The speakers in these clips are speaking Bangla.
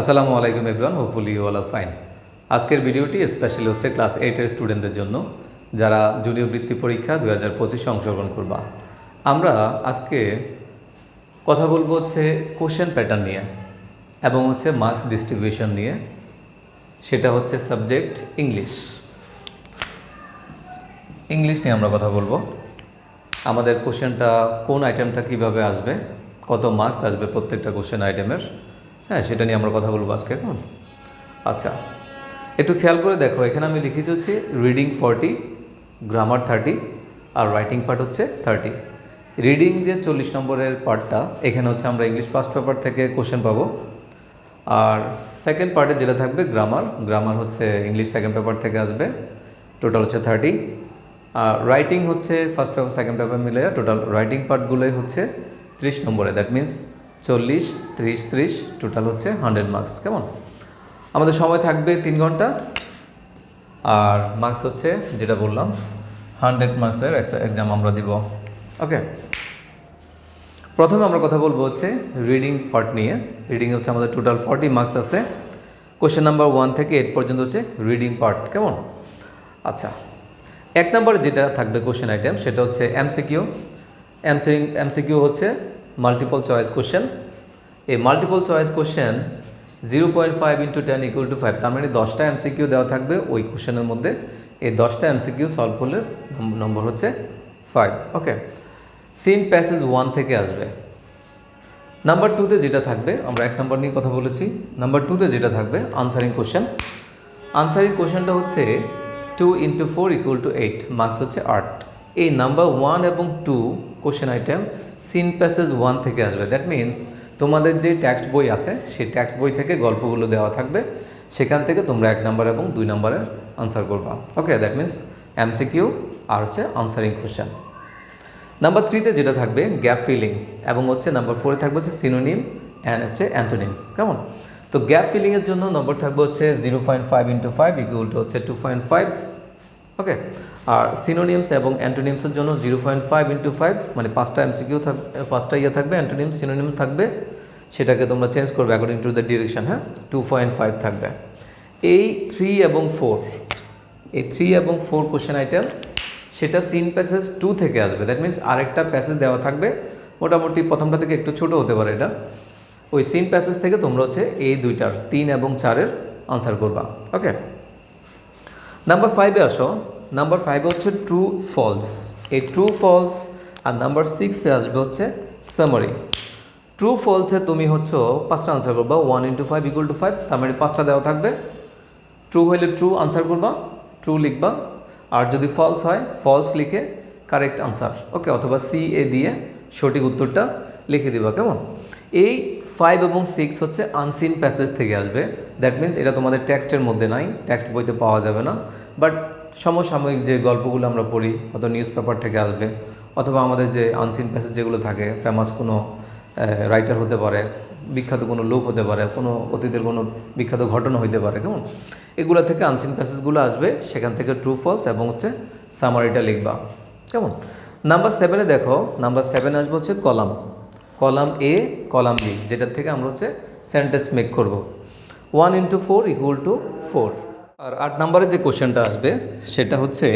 আসসালামু আলাইকুম everyone hopefully you all are fine আজকের ভিডিওটি স্পেশালি হচ্ছে ক্লাস এইটের স্টুডেন্টদের জন্য, যারা জুনিয়র বৃত্তি পরীক্ষা দু হাজার পঁচিশে অংশগ্রহণ করবা। আমরা আজকে কথা বলব হচ্ছে কোশ্চেন প্যাটার্ন নিয়ে এবং হচ্ছে মার্কস ডিস্ট্রিবিউশন নিয়ে, সেটা হচ্ছে সাবজেক্ট ইংলিশ ইংলিশ নিয়ে আমরা কথা বলব। আমাদের কোশ্চেনটা কোন আইটেমটা কীভাবে আসবে, কত মার্কস আসবে প্রত্যেকটা কোশ্চেন আইটেমের হ্যাঁ সেটা নিয়ে আমরা কথা বলব আজকে এখন আচ্ছা একটু খেয়াল করে দেখো, এখানে আমি লিখেছি হচ্ছে রিডিং ফর্টি গ্রামার থার্টি আর রাইটিং পার্ট হচ্ছে থার্টি রিডিং যে চল্লিশ নম্বরের পার্টটা এখানে হচ্ছে আমরা ইংলিশ ফার্স্ট পেপার থেকে কোশ্চেন পাবো। আর সেকেন্ড পার্টে যেটা থাকবে গ্রামার গ্রামার হচ্ছে ইংলিশ সেকেন্ড পেপার থেকে আসবে টোটাল হচ্ছে থার্টি আর রাইটিং হচ্ছে ফার্স্ট পেপার সেকেন্ড পেপার মিলে টোটাল রাইটিং পার্টগুলোই হচ্ছে ত্রিশ নম্বরে দ্যাট মিন্স চল্লিশ, ত্রিশ ত্রিশ টোটাল হচ্ছে হান্ড্রেড মার্কস কেমন? আমাদের সময় থাকবে তিন ঘণ্টা। আর মার্কস হচ্ছে, যেটা বললাম হান্ড্রেড মার্কসের এক্সাম আমরা দিব। ওকে প্রথমে আমরা কথা বলব হচ্ছে রিডিং পার্ট নিয়ে। রিডিং হচ্ছে আমাদের টোটাল ফর্টি মার্কস আছে। কোশ্চেন নাম্বার ওয়ান থেকে এইট পর্যন্ত হচ্ছে রিডিং পার্ট কেমন? আচ্ছা এক নম্বরে যেটা থাকবে কোশ্চেন আইটেম সেটা হচ্ছে এমসিকিউ এমসি এমসিকিউ হচ্ছে মাল্টিপল চয়েস কোশ্চেন এই multiple choice question zero point five into ten equal to five তার মানে দশটা এমসিকিউ দেওয়া থাকবে ওই কোশ্চেনের মধ্যে। এই দশটা এমসিকিউ সলভ করলে নম- নম্বর হচ্ছে five okay seen passage one থেকে আসবে। নাম্বার টুতে যেটা থাকবে, আমরা এক নম্বর নিয়ে কথা বলেছি। নাম্বার টুতে যেটা থাকবে আনসারিং কোশ্চেন আনসারিং কোশ্চেনটা হচ্ছে two into four equal to eight marks হচ্ছে আট এই নাম্বার ওয়ান এবং two question item seen passage one থেকে আসবে। দ্যাট মিন্স তোমাদের যে টেক্সট বই আছে, সেই টেক্সট বই থেকে গল্পগুলো দেওয়া থাকবে। সেখান থেকে তোমরা এক নাম্বার এবং দুই নাম্বারের আনসার করবা। ওকে দ্যাট মিন্স এমসিকিউ আর হচ্ছে আনসারিং কোশ্চেন নাম্বার থ্রিতে যেটা থাকবে গ্যাপ ফিলিং এবং হচ্ছে নাম্বার ফোরে থাকবে হচ্ছে সিনোনিম অ্যান্ড হচ্ছে অ্যান্টোনিম কেমন? তো গ্যাপ ফিলিংয়ের জন্য নম্বর থাকবে হচ্ছে zero point five into five equal to হচ্ছে টু পয়েন্ট ফাইভ ওকে আর সিনোনিমস এবং অ্যান্টোনিমসের জন্য zero point five into five মানে পাঁচটা এমসিকিউ থাকবে পাঁচটা ইয়ে থাকবে অ্যান্টোনিম সিনোনিম থাকবে, সেটাকে তোমরা চেঞ্জ করবে অ্যাকর্ডিং টু দ্য ডিরেকশন হ্যাঁ? টু পয়েন্ট ফাইভ থাকবে। এই থ্রি এবং ফোর এই থ্রি এবং ফোর কোশ্চেন আইটেম সেটা সিন প্যাসেজ টু থেকে আসবে। দ্যাট মিন্স আরেকটা প্যাসেজ দেওয়া থাকবে। মোটামুটি প্রথমটা থেকে একটু ছোট হতে পারে এটা। ওই সিন প্যাসেজ থেকে তোমরা হচ্ছে এই দুইটার, তিন এবং চারের আনসার করবা। ওকে নাম্বার ফাইভে আসো। নাম্বার ফাইভে হচ্ছে ট্রু ফলস এই ট্রু ফলস আর নাম্বার সিক্সে আসবে হচ্ছে সামারি ট্রু ফলসে তুমি হচ্ছে পাঁচটা আনসার করবা। One into five equal to five তার মানে পাঁচটা দেওয়া থাকবে। ট্রু হইলে ট্রু আনসার করবা। ট্রু লিখবা। আর যদি ফলস হয় ফলস লিখে কারেক্ট আনসার ওকে অথবা সি এ দিয়ে সঠিক উত্তরটা লিখে দিবা, কেমন? এই ফাইভ এবং সিক্স হচ্ছে আনসিন প্যাসেজ থেকে আসবে। দ্যাট মিন্স এটা তোমাদের টেক্সটের মধ্যে নাই টেক্সট বইতে পাওয়া যাবে না। বাট সমসাময়িক যে গল্পগুলো আমরা পড়ি অথবা নিউজ পেপার থেকে আসবে, অথবা আমাদের যে আনসিন প্যাসেজ যেগুলো থাকে ফেমাস কোনো রাইটার হতে পারে, বিখ্যাত কোনো লোক হতে পারে, কোনো অতীতের কোনো বিখ্যাত ঘটনা হইতে পারে, কেমন? এগুলো থেকে আনসিন প্যাসেজগুলো আসবে, সেখান থেকে ট্রু ফলস এবং হচ্ছে সামারিটা লিখবা, কেমন? নাম্বার সেভেনে দেখো নাম্বার সেভেনে আসবে হচ্ছে column. Column A column B যেটার থেকে আমরা হচ্ছে সেন্টেন্স মেক করব। One into four equal to four আর আট নম্বরে যে কোশ্চেনটা আসবে, সেটা হচ্ছে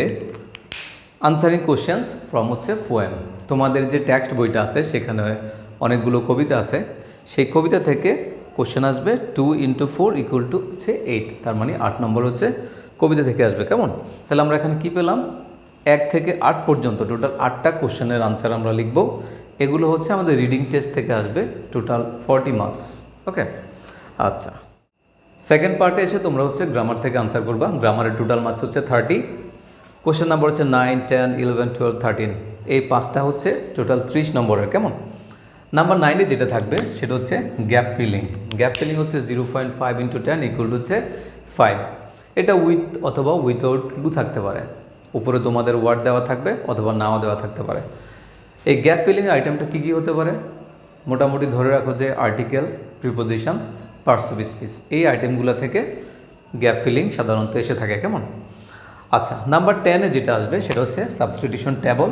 আনসারিং কোশ্চেন্স ফ্রম হচ্ছে ফোয়েম তোমাদের যে টেক্সট বইটা আছে, সেখানে অনেকগুলো কবিতা আছে। সেই কবিতা থেকে কোশ্চেন আসবে two into four equal to হচ্ছে এইট তার মানে আট নম্বর হচ্ছে কবিতা থেকে আসবে, কেমন? তাহলে আমরা এখানে কি পেলাম? এক থেকে আট পর্যন্ত টোটাল আটটা কোশ্চেনের আনসার আমরা লিখব। এগুলো হচ্ছে আমাদের রিডিং টেস্ট থেকে আসবে টোটাল ফর্টি মার্কস ওকে আচ্ছা। সেকেন্ড পার্টে এসে তোমরা হচ্ছে গ্রামার থেকে আনসার করবা। গ্রামারের টোটাল মার্কস হচ্ছে থার্টি কোশ্চেন নাম্বার হচ্ছে nine ten eleven twelve thirteen এই পাঁচটা হচ্ছে টোটাল ত্রিশ নম্বরের, কেমন? নাম্বার নাইনে যেটা থাকবে, সেটা হচ্ছে গ্যাপ ফিলিং গ্যাপ ফিলিং হচ্ছে zero point five into ten equal হচ্ছে ফাইভ এটা উইথ অথবা উইথাউট ক্লু থাকতে পারে। উপরে তোমাদের ওয়ার্ড দেওয়া থাকবে অথবা নাও দেওয়া থাকতে পারে। এই গ্যাপ ফিলিং আইটেমটা কী কী হতে পারে? মোটামুটি ধরে রাখো যে article preposition parts of speech এই আইটেমগুলো থেকে গ্যাপ ফিলিং সাধারণত এসে থাকে, কেমন? আচ্ছা নাম্বার টেনে যেটা আসবে সেটা হচ্ছে substitution table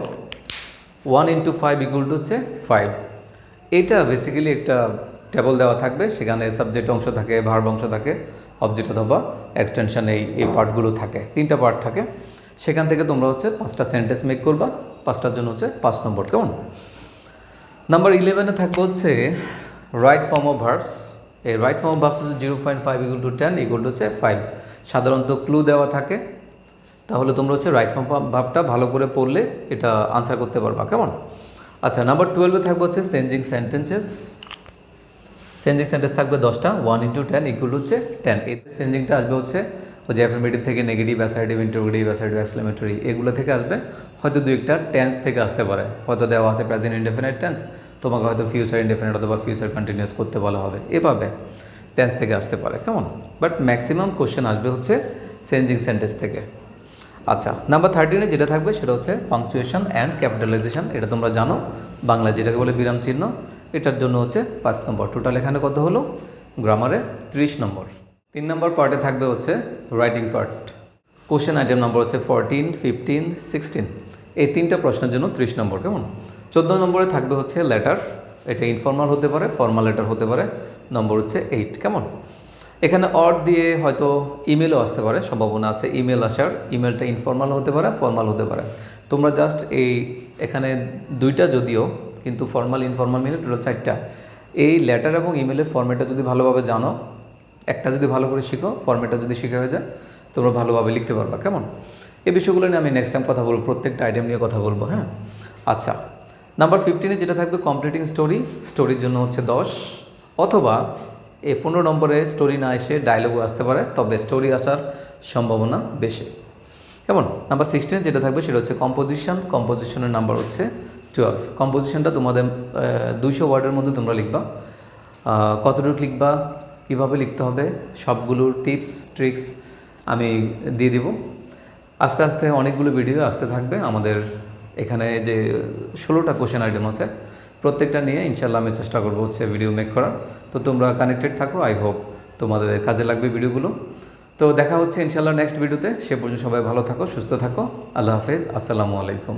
one into five equal to হচ্ছে ফাইভ এটা বেসিক্যালি একটা টেবল দেওয়া থাকবে, সেখানে সাবজেক্ট অংশ থাকে ভার্ব অংশ থাকে অবজেক্ট অথবা এক্সটেনশন এই এই পার্টগুলো থাকে, তিনটা পার্ট থাকে। সেখান থেকে তোমরা হচ্ছে পাঁচটা সেন্টেন্স মেক করবা। পাঁচটার জন্য হচ্ছে পাঁচ নম্বর কেমন নাম্বার ইলেভেনে থাকবে হচ্ছে রাইট ফর্ম অফ ভার্বস এই রাইট ফর্ম অফ ভার্বস হচ্ছে zero point five equal to ten equal to হচ্ছে ফাইভ সাধারণত ক্লু দেওয়া থাকে। তাহলে তোমরা হচ্ছে রাইট ফর্ম ভাবটা ভালো করে পড়লে এটা আনসার করতে পারবা কেমন আচ্ছা নাম্বার টুয়েলভে থাকবে হচ্ছে চেঞ্জিং সেন্টেন্সেস চেঞ্জিং সেন্টেন্স থাকবে দশটা ওয়ান ইন্টু টেন ইকুয়াল হচ্ছে টেন এই চেঞ্জিংটা আসবে হচ্ছে ওই যে অ্যাফার্মেটিভ থেকে negative assertive interrogative assertive exclamatory এগুলো থেকে আসবে। হয়তো দু একটা টেন্স থেকে আসতে পারে। হয়তো দেওয়া আছে প্রেজেন্ট ইনডেফিনাইট টেন্স তোমাকে হয়তো ফিউচার ইনডেফিনাইট অথবা ফিউচার কন্টিনিউস করতে বলা হবে। এভাবে টেন্স থেকে আসতে পারে, কেমন? বাট ম্যাক্সিমাম কোশ্চেন আসবে হচ্ছে চেঞ্জিং সেন্টেন্স থেকে। আচ্ছা নাম্বার থার্টিনে যেটা থাকবে সেটা হচ্ছে পাংচুয়েশন অ্যান্ড ক্যাপিটালাইজেশন এটা তোমরা জানো বাংলা যেটাকে বলে বিরাম চিহ্ন, এটার জন্য হচ্ছে পাঁচ নম্বর। টোটাল এখানে কত হলো? গ্রামারে ত্রিশ নম্বর। তিন নম্বর পার্টে থাকবে হচ্ছে writing part question item number হচ্ছে ফোরটিন ফিফটিন সিক্সটিন এই তিনটা প্রশ্নের জন্য ত্রিশ নম্বর কেমন? চোদ্দ নম্বরে থাকবে হচ্ছে লেটার এটা ইনফর্মাল হতে পারে ফর্মাল লেটার হতে পারে, নম্বর হচ্ছে এইট কেমন? এখানে অর দিয়ে হয়তো ইমেলও আসতে পারে, সম্ভাবনা আছে ইমেল আসার ইমেলটা ইনফর্মাল হতে পারে ফর্মাল হতে পারে। তোমরা জাস্ট এই এখানে দুইটা যদিও, কিন্তু ফর্মাল ইনফর্মাল মিলে টোটাল চারটা। এই লেটার এবং ইমেলের ফর্মেটটা যদি ভালোভাবে জানো, একটা যদি ভালো করে শিখো ফর্মেটটা যদি শিখে হয়ে যায়, তোমরা ভালোভাবে লিখতে পারবা, কেমন? এই বিষয়গুলো নিয়ে আমি নেক্সট টাইম কথা বলব, প্রত্যেকটা আইটেম নিয়ে কথা বলব হ্যাঁ? আচ্ছা নাম্বার ফিফটিনে যেটা থাকবে কমপ্লিটিং স্টোরি স্টোরির জন্য হচ্ছে দশ, অথবা এই পনেরো নম্বরে স্টোরি না এসে ডায়লগও আসতে পারে, তবে স্টোরি আসার সম্ভাবনা বেশি। কেমন? নাম্বার সিক্সটিন যেটা থাকবে সেটা হচ্ছে কম্পোজিশন কম্পোজিশনের নাম্বার হচ্ছে টুয়েলভ কম্পোজিশনটা তোমাদের দুইশো ওয়ার্ডের মধ্যে তোমরা লিখবা। কতটুকু লিখবা, কীভাবে লিখতে হবে, সবগুলোর টিপস ট্রিক্স আমি দিয়ে দিব। আস্তে আস্তে অনেকগুলো ভিডিও আসতে থাকবে। আমাদের এখানে যে ষোলোটা কোশ্চেন আইটেম আছে, প্রত্যেকটা নিয়ে ইনশাল্লাহ আমি চেষ্টা করব হচ্ছে ভিডিও মেক করার। তো তোমরা কানেক্টেড থাকো আই হোপ তোমাদের কাজে লাগবে ভিডিওগুলো তো দেখা হচ্ছে ইনশাল্লাহ নেক্সট ভিডিওতে সে পর্যন্ত সবাই ভালো থাকো, সুস্থ থাকো। আল্লাহ হাফেজ। আসসালামু আলাইকুম।